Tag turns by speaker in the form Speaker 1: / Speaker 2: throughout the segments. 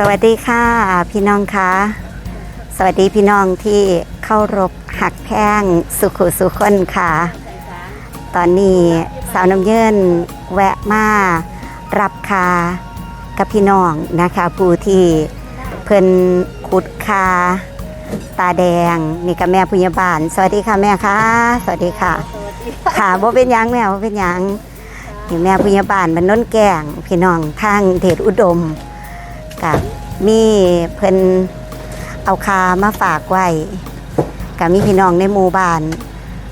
Speaker 1: สวัสดีค่ะพี่น้องคะสวัสดีพี่น้องที่เข้ารบหักแพ้งสุขุสุขคนค่ะ ตอนนี้สาวน้ำเยินแวะมารับคากับพี่น้องนะคะ ผู้ที่เพิ่นขุดคาตาแดงนี่กับแม่พยาบาล สวัสดีค่ะแม่ค่ะสวัสดีค่ะ ค่ะบ่เป็นยังแม่บ่เป็นยังนี่แม่พยาบาลมันน้นแกงพี่น้องทางเดชอุดม กับมีเพิ่นเอาคามาฝากไว้กับมีพี่น้องในหมู่บ้าน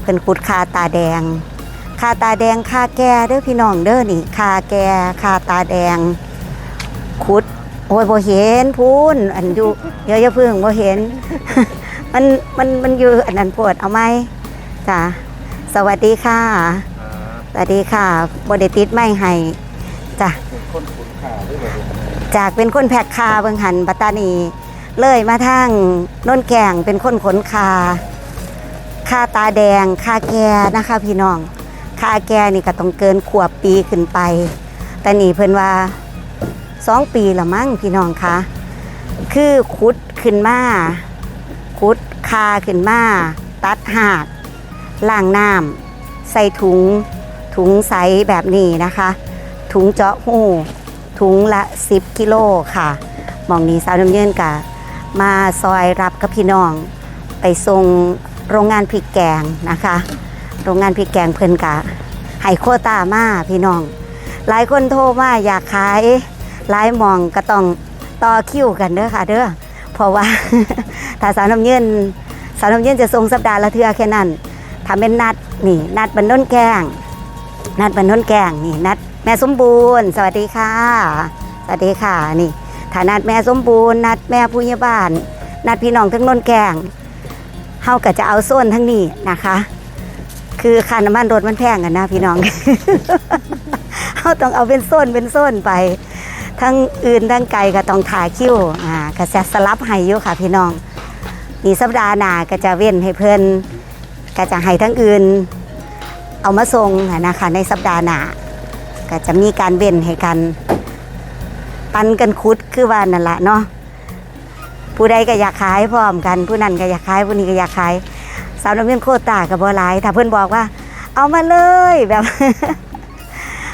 Speaker 1: เพิ่นขุดคาตาแดงคาตาแดงคาแก่เด้อพี่น้องเด้อนี่คาแก่คาตาแดงขุดโอ้ยบ่เห็นพูนอันอยู่เดี๋ยวอย่าเพึ่งบ่เห็น มันมันมันอยู่อันนั้นปวดเอาไหมจ้ะสวัสดีค่ะ สวัสดีค่ะบ่ได้ติดไม่ให้จ้ะ
Speaker 2: คน ข่าวด้วยเหรอ
Speaker 1: จากเป็นคนแพ็กคาเบิงหันปัตตานี เลยมาทางน้นแกงเป็นคนขนคาคาตาแดงคาแกนะคะ พี่น้องคาแกนี่ก็ต้องเกินขวบปีขึ้นไป แต่นี่เพิ่นว่าสองปีละมั้งพี่น้องคะคือขุดขึ้นมาขุดคาขึ้นมาตัดหากล่างน้ำใส่ถุงถุงใสแบบนี้นะคะ ถุงเจาะหู ถุงละ 10 กิโลค่ะมองนี้สาวน้ำเยินกะมาซอยรับกับพี่น้อง ไปส่งโรงงานพริกแกงนะคะ โรงงานพริกแกงเพิ่นกะให้โควตามาพี่น้อง หลายคนโทรมาอยากขายหลายมองก็ต้องต่อคิวกันเด้อค่ะเด้อเพราะว่าถ้าสาวน้ำเยินสาวน้ำเยินจะส่งสัปดาห์ละเทื่อแค่นั้นทำเป็นนัดนี่นัดบันน้นแกงนัดบันน้นแกงนี่นัด แม่สมบูรณ์ สวัสดีค่ะ สวัสดีค่ะนี่ถ้านัดแม่สมบูรณ์ นัดแม่ผู้ใหญ่บ้าน นัดพี่น้องทั้งน้นแกงเฮาก็จะเอาโซนทั้งนี้นะคะ คือค่าน้ำมันรถมันแพงกันนะพี่น้องเฮาต้องเอาเป็นโซนเป็นโซนไป ทั้งอื่นทั้งไกลก็ต้องถ่ายคิวอ่าก็จะสสลับให้อยู่ค่ะ พี่น้องนี่สัปดาห์หน้าก็จะเว้นให้เพิ่อนก็จะให้ทั้งอื่น เอามาส่งนะคะในสัปดาห์หน้า ก็จะมีการเว้นให้กัน ปันกันคุดคือว่านั่นละเนาะผู้ใดก็อยากขายพร้อมกัน ผู้นั้นก็อยากขายผู้นี้ก็อยากขายสาวน้ำเงินโคตรตากับบัวลายถ้าเพื่อนบอกว่า เอามาเลยแบบ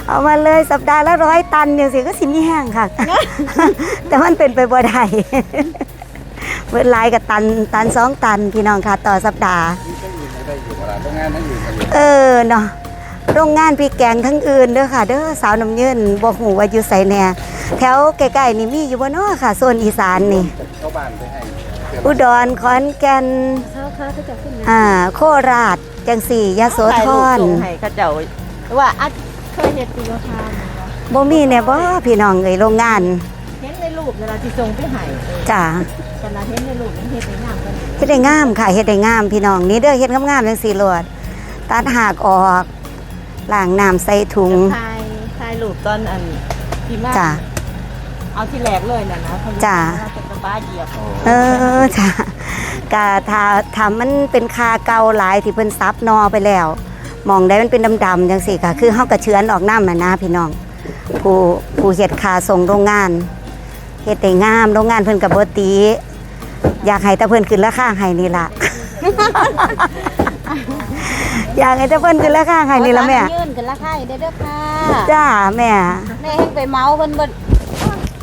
Speaker 1: เอามาเลยสัปดาห์ละร้อยตันอย่างสิก็สิมีแห้งค่ะ แต่มันเป็นไปบ่ได้เพื่อนลายกับตันตันสองตันพี่น้องค่ะต่อสัปดาห์
Speaker 2: นี่ก็อื่นไม่ได้อยู่อะไรโรงงานนั้นอยู่กันอยู่
Speaker 1: เออเนาะ โรงงานพริกแกงทั้งอื่นเด้อค่ะ เด้อสาวน้ำยืนบ่หูว่าอยู่ไสแน่แถวใกล้ๆนี่มีอยู่บ่เนาะค่ะโซนอีสานนี่
Speaker 2: เข้าบ้านไปให้เดี๋ยว
Speaker 1: อุดรขอนแก่น
Speaker 3: เขาเขาก็จะขึ้นนะ
Speaker 1: อ่า โคราชจังสี่ยโสธร
Speaker 3: ส่งให้เขาเจ้าว่าอัดเคยเห็นตีโยธาไหมวะ
Speaker 1: บ่มีแน่บ่พี่น้องเอ้ยโรงงาน
Speaker 3: เห็นในรูปเวลาที่ส่งไปให้เออ
Speaker 1: จ้า
Speaker 3: ขณะเห็นในรูปมันเห็นในงามกัน
Speaker 1: เฮ็ดได้งามค่ะเฮ็ดได้งามพี่น้องนี่เด้อเฮ็ดงามๆจังสี่โลดตัดหากออก ล้างน้ำใส่ถุง
Speaker 3: ถ่ายถ่ายรูปตอนอันที่มา
Speaker 1: จ้า
Speaker 3: เอาที่แรกเลยน่ะนะเขา
Speaker 1: จ้ะ
Speaker 3: เราจะกระบ้าเหยียบ
Speaker 1: เออจ้ะกะถ้าถ้ามันเป็นคาเก่าหลายที่เพิ่นซับนอไปแล้ว มองได้มันเป็นดำๆจังสี่ค่ะ คือเฮากระเชือนออกน้ำนะนะพี่น้อง ผู้ผู้เฮ็ดคาส่งโรงงานเฮ็ดได้งามโรงงานเพิ่นกับบ่ตี อยากให้แต่เพิ่นขึ้นราคาให้นี่ล่ะ อยากให้แต่เพิ่นขึ้นราคาให้นี่ล่ะแม่
Speaker 3: ยื่นกันราคาอยู่ได้อเด้อค่ะ
Speaker 1: จ้าแม่
Speaker 3: แม่ให้ไปเมาเพิ่นเบิด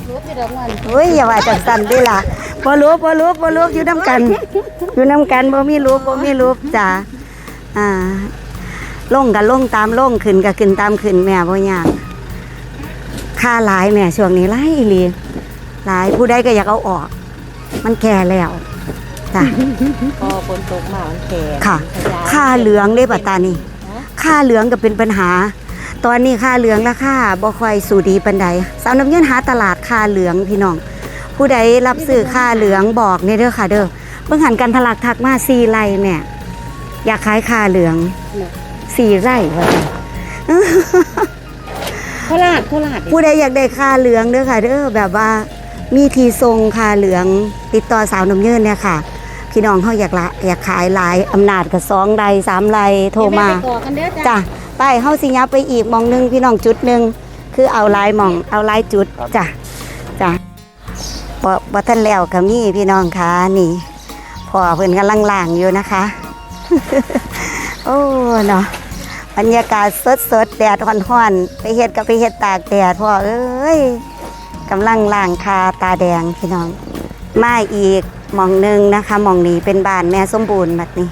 Speaker 3: รู้ที่เด้อเงิน
Speaker 1: เฮ้ยอย่าว่าจังซั่นเดิล่ะบ่รู้บ่รู้บ่รู้อยู่นํกัน อยู่นํกันบ่มีรูปบ่มีรูปจ้าอ่าลงกันลงตามลงขึ้นก็ขึ้นตามขึ้นแม่บ่ยากค่าหลายแม่ช่วงนี้หลายอีหลีหลายผู้ใดก็อยากเอาออก มันแก่แล้ว จ้ะ
Speaker 3: พอฝนตกมามันแข็ง
Speaker 1: ค่ะ
Speaker 3: ขยาย
Speaker 1: ค่าเหลืองได้ปัตตานี
Speaker 3: ฮะ
Speaker 1: ค่าเหลืองก็เป็นปัญหา ตอนนี้ค่าเหลืองราคาบ่ค่อยสู่ดีปานใดสาวน้ำเงินหาตลาดค่าเหลืองพี่น้อง ผู้ใดรับซื้อค่าเหลืองบอกเนี่ยเด้อค่ะ เด้อเบิ่งหันกันทะลักทักมา4ไร่แม่อยากขายค่าเหลืองสี่ไร่ว่าซั่น
Speaker 3: โคราชโคราช
Speaker 1: ผู้ใดอยากได้ค่าเหลืองเด้อค่ะเด้อแบบว่ามีทีทรงค่าเหลืองติดต่อสาวน้ำเยินเนี่ยค่ะ พี่น้องเขาอยากละอยากขายหลายอำนาจกับสองไรสามไรโทรมา
Speaker 3: เดี๋ยวแไปต่อกันเด้อจ้ะ
Speaker 1: จ้ะไปเฮาสิยับไปอีกหมองหนึงพี่น้องจุดหนึ่งคือเอาหลายหมองเอาหลายจุดจ้ะจ้ะบ่บ่ทันแล้วก็มีพี่น้องคะนี่พ่อเพิ่นกำลังล้างอยู่นะคะ โอ้เนาะบรรยากาศสดสดๆแดดร้อนๆไปเฮ็ดก็ไปเฮ็ดตากแดดพ่อเอ้ยกำลังล้างคาตาแดงพี่น้องมาอีกห มองหนึงนะคะหมองนี้เป็นบ้านแม่สมบูรณ์แบบนี้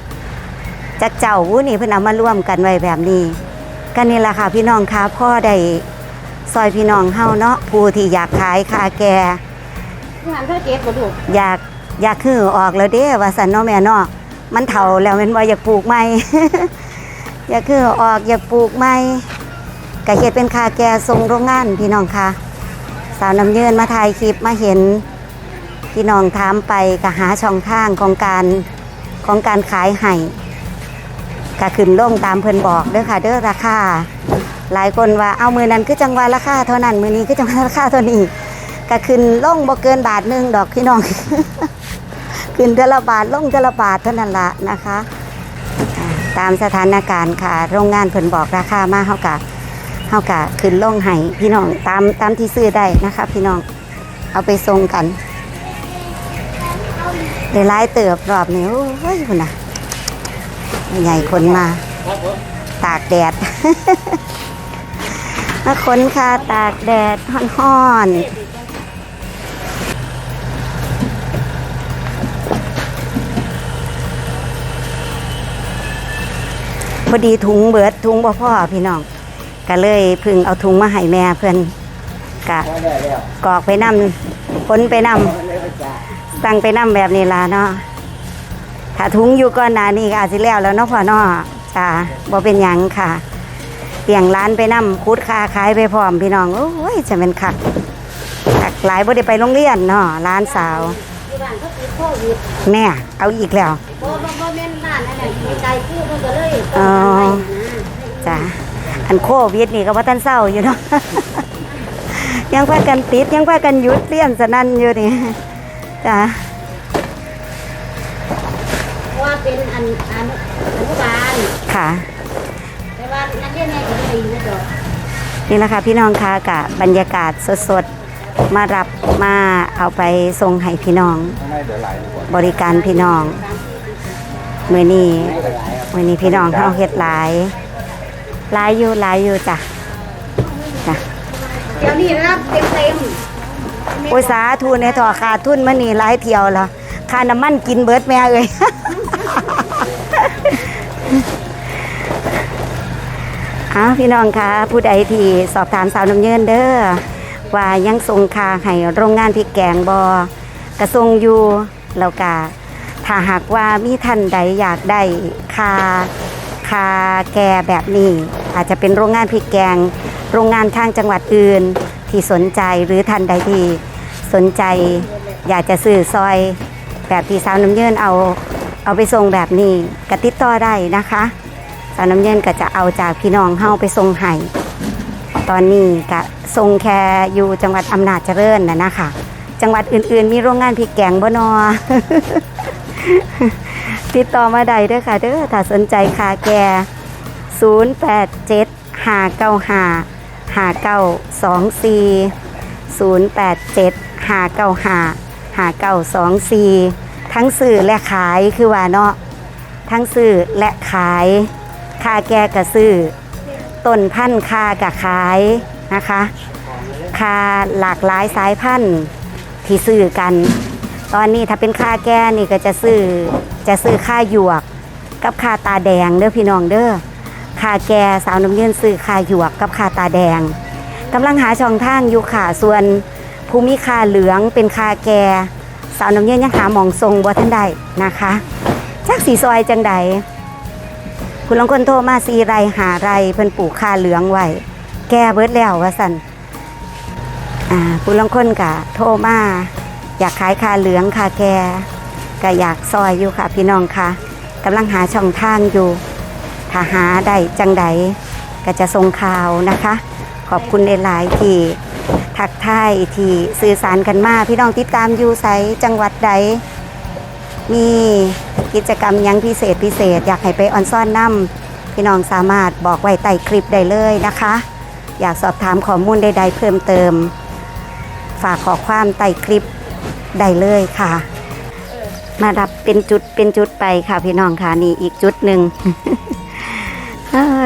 Speaker 1: จักเจ้าวู้นี่เพิ่นเอามาร่วมกันไว้แบบนี้กันนี่แหละค่ะพี่น้องคะพ่อได้ซอยพี่น้องเฮาเนาะผู้ที่อยากขายคาแก่
Speaker 3: งานเธอเก็บบ่ลูก
Speaker 1: อยากอยากคือออกแล้วเด้ว่าสันเนาะแม่เนาะมันเฒ่าแล้วแมันว่าอยากปลูกใหม่ อยากคือออกอยากปลูกใหม่ก็เฮ็ดเป็นคาแก่ทรงโรงงานพี่น้องค่ะ สาวน้ำเยินมาถ่ายคลิปมาเห็น พี่น้องถามไปก็หาช่องทางของการของการขายให้ก็ขึ้นลงตามเพิ่นบอกเด้อค่ะ เด้อราคาหลายคนว่าเอามือนั้นคือจังหวะราคาเท่านั้นมือนี้คือจังหวะราคาเท่านี้ก็ขึ้นล่งบ่เกินบาทหนึงดอกพี่น้องขึ้นเทละบาทล่งเทละบาทเท่านั้นละนะคะ ตามสถานการณ์ค่ะ โรงงานเพิ่นบอกราคามาเฮากะเฮากะขึ้นล่งให้พี่น้องตามตามที่ซื้อได้นะคะ พี่น้องเอาไปส่งกัน ได้หลายเติบรอบนี้โอ้ยคุณนะใหญ่คนมา ตากแดดมาขนค่ะตากแดดฮ้อนๆพอดีถุงเบิดถุงบ่พ่อพี่น้องก็เลยพึ่งเอาถุงมาให้แม่เพื่อนกะกอกไปนำพ้นไปนำ สั่งไปนำแบบนี้ล่ะเนาะถ้าถุงอยู่ก่อนหน้านี้ก็อาจสิแล้วแล้วเนาะพ่อเนาะจ้าบ่เป็นหยังค่ะเตียงร้านไปนำคุดค่าขายไปพร้อมพี่น้องโอ้ยจะเป็นคักคักหลายบ่ได้ไปโรงเรียนเนาะร้านสาว
Speaker 3: ที่บ้านเขาติดโควิด
Speaker 1: แม่เอาอีกแล้ว
Speaker 3: บ่บ่บ่แม่นร้านนั่นน่ะอยู่ไกลคือเพิ่นก็เลย
Speaker 1: อ๋อ
Speaker 3: เปิดร้านไว้นะ
Speaker 1: จ้ะอันโควิดนี่ก็ว่าท่านเศร้าอยู่เนาะยังพากันติดยังพากันหยุดเรียนสนั่นอยู่นี่ จ้ะ
Speaker 3: เพราะว่าเป็นอันอันอนุบาล
Speaker 1: ค่ะ
Speaker 3: แต่ว่านักเรียนเนี่ยก็ได้นะจ๊ะ
Speaker 1: นี่แหละค่ะพี่น้องค่ะกับบรรยากาศสดๆ มารับมาเอาไปส่งให้พี่น้อง
Speaker 2: ข้างในเดี๋ยวไหลดีกว่า
Speaker 1: บริการพี่น้องมือนี้มือนี้พี่น้องเขาเฮ็ดหลายหลายอยู่หลายอยู่จ้ะจ้ะ
Speaker 3: เดี๋ยวนี้รับเต็มเต็ม
Speaker 1: โอ้ยสาธุนในต่อขาดทุนมานี่หลายเที่ยวแล้วค่าน้ำมันกินเบิดแม่เอ้ยอ้าพี่น้องคะผู้ใดที่สอบถามสาวน้ำเยินเด้อว่ายังส่งคาให้โรงงานพริกแกงบอกระทรงอยู่แล้วก็ถ้าหากว่ามีท่านใดอยากได้คาคาแกแบบนี้ อาจจะเป็นโรงงานพริกแกง โรงงานทางจังหวัดอื่นที่สนใจหรือท่านใดที่ สนใจ อยากจะซื้อซอย แบบที่สาวน้ำเยินเอาเอาไปส่งแบบนี้ก็ติดต่อได้นะคะ สาวน้ำเย็นก็จะเอาจากพี่น้องเฮาไปส่งให้ตอนนี้ก็ส่งแค่อยู่จังหวัดอำนาจเจริญนะนะคะ จังหวัดอื่นๆ มีโรงงานพริกแกงบ่นอติดต่อมาได้เด้อค่ะเด้อถ้าสนใจคาแก่ 087 595 5924 087 595 5924ทั้งสื่อและขายคือว่าเนาะทั้งซื้อและขายคาแกกะซื้อต้นพันธุ์คากะขายนะคะคาหลากหลายสายพันธุ์ที่ซื้อกัน ตอนนี้ถ้าเป็นคาแก่นี่ก็จะซื้อจะซื้อค่าหยวก กับคาตาแดงเด้อพี่น้องเด้อคาแก่สาวน้ำเงินซื้อคาหยวกกับคาตาแดงกำลังหาช่องทางอยู่ค่ะส่วน ภูมิคาเหลืองเป็นคาแก่สาวน้ำเงินยังหาหมองทรงบ่ทันได้นะคะจักสีซอยจังใดคุณลองคนโทรมาสีไรหาไรเพิ่นปลูกคาเหลืองไว้แก้เบิดแล้วว่าสันอ่าคุณลองคนกะโทรมาอยากขายคาเหลืองคาแก่ก็อยากซอยอยู่ค่ะพี่น้องค่ะกำลังหาช่องทางอยู่ถ้าหาได้จังใดก็จะส่งข่าวนะคะ ขอบคุณหลายๆที่ ทักทายที่สื่อสารกันมาพี่น้องติดตามอยู่ไสจังหวัดใด มีกิจกรรมยังพิเศษพิเศษ อยากให้ไปออนซ่อนน้ำพี่น้องสามารถบอกไว้ใต้คลิปได้เลยนะคะ อยากสอบถามข้อมูลใด ๆ เพิ่มเติม ฝากขอความใต้คลิปได้เลยค่ะ มารับเป็นจุดเป็นจุดไปค่ะพี่น้องค่ะนี่อีกจุดหนึ่ง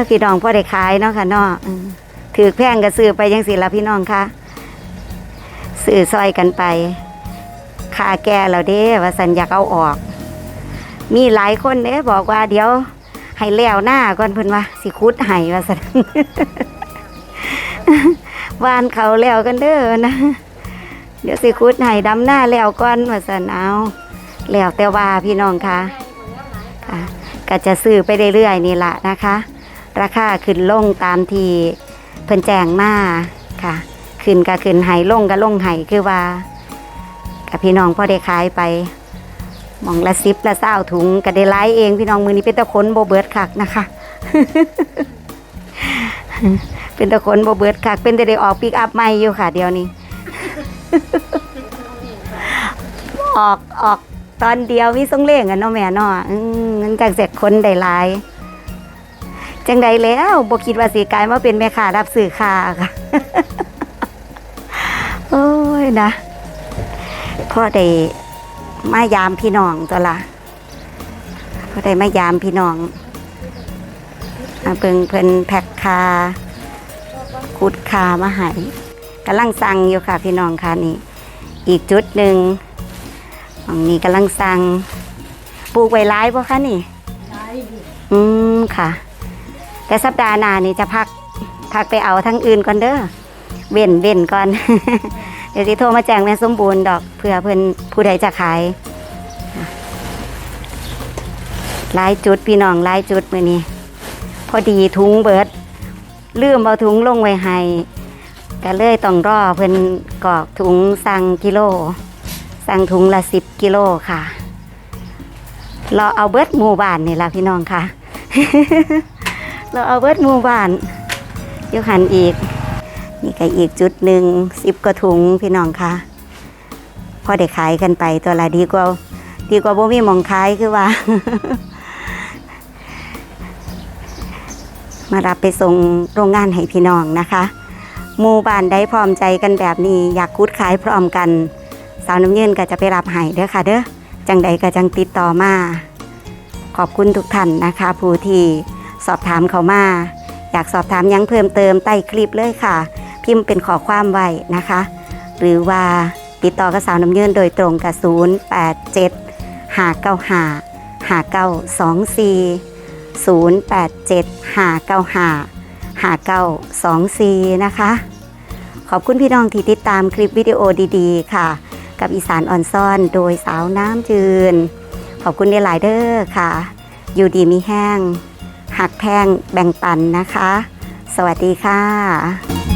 Speaker 1: พี่น้องพ่อได้ขายเนาะค่ะเนาะ ถือแพงก็ซื้อไปยังสิละพี่น้องค่ะซื้อซอยกันไปค่าแก่เราเด้ว่าสัญญากเอาออก มีหลายคนเด้บอกว่าเดี๋ยวให้แล้วหน้าก่อนเพิ่นว่าสิคุดให้ว่าสันวานเขาแล้วกันเด้อนะเดี๋ยวสิคุดให้ดำหน้าแล้วก่อนว่าสันเอาแล้วแต่ว่าพี่น้องคะค่ะก็จะซื้อไปเรื่อยๆนี่แหละนะคะ ราคาขึ้นลงตามที่ เพิ่นแจ้งมาค่ะขึ้นก็ขึ้นไห้ลงก็ลงไห้คือว่ากับพี่น้องพ่อได้ขายไปมองละสิบละเศร้าถุงก็ได้ไล่เองพี่น้องมือนี้เป็นตะคนโบเบิร์ดคักนะคะ เป็นตะคนโบเบิร์ดคักเป็นแต่ได้ออกปิกอัพใหม่อยู่ค่ะ เดียวนี้ ออกออกตอนเดียวมีส่งเล่งกันเนาะแม่เนาะอืมมันจากเสร็จคนได้หลาย จังใดแล้วบ่คิดว่าสิกลายมาเป็นแม่ค้ารับสื่อค่าค่ะ โอ้ยนะพ่อได้มายามพี่น้องตัวละพ่อได้มายามพี่น้องมาเบิ่งเพิ่นแพ็คคาคุดคามาให้กำลังสั่งอยู่ค่ะพี่น้องค่ะนี่ อีกจุดหนึ่งอันนี้กำลังสั่งปลูกไว้ร้ายป่ะคะนี่อืมค่ะ แต่สัปดาห์หน้านี่จะพักพักไปเอาทั้งอื่นก่อนเด้อเว้นเว้นก่อน เดี๋ยวสิโทรมาแจ้งแม่สมบูรณ์ดอกเพื่อเพิ่อนผู้ใดจะขายหลายจุดพี่น้องหลายจุดมื้อนี้ พอดีถุงเบิด ลืมเอาถุงลงไว้ให้ก็เลยต้องรอเพิ่อนกอกถุงสั่งกิโล สั่งถุงละสิบกิโลค่ะรอเอาเบิดหมู่บ้านนี่ละพี่น้องค่ะ เราเอาเบิดหมู่บ้านยุหันอีก นี่ก็อีกจุดหนึ่งสิบกว่าถุงพี่น้องค่ะพอได้ขายกันไปตัวละดีกว่าดีกว่าบ่มีมองขายคือว่า มารับไปส่งโรงงานให้พี่น้องนะคะหมู่บ้านได้พร้อมใจกันแบบนี้ อยากคุดขายพร้อมกัน สาวน้ำยืนก็จะไปรับให้เด้อค่ะ เด้อจังใดก็จังติดต่อมา ขอบคุณทุกท่านนะคะ ผู้ที่ สอบถามเขามา อยากสอบถามยังเพิ่มเติมใต้คลิปเลยค่ะ พิมพ์เป็นขอความไว้นะคะ หรือว่าติดต่อกับสาวน้ำเยืนโดยตรงกับ 0 8 7 5 9 5 5 9 2 4 0 8 7 5 9 5 5 9 2 4 นะคะ ขอบคุณพี่น้องที่ติดตามคลิปวิดีโอดีๆ ค่ะ กับอีสานออนซ่อนโดยสาวน้ำจืน ขอบคุณในหลายเด้อค่ะ อยู่ดีมีแห้ง หักแพงแบ่งปันนะคะ สวัสดีค่ะ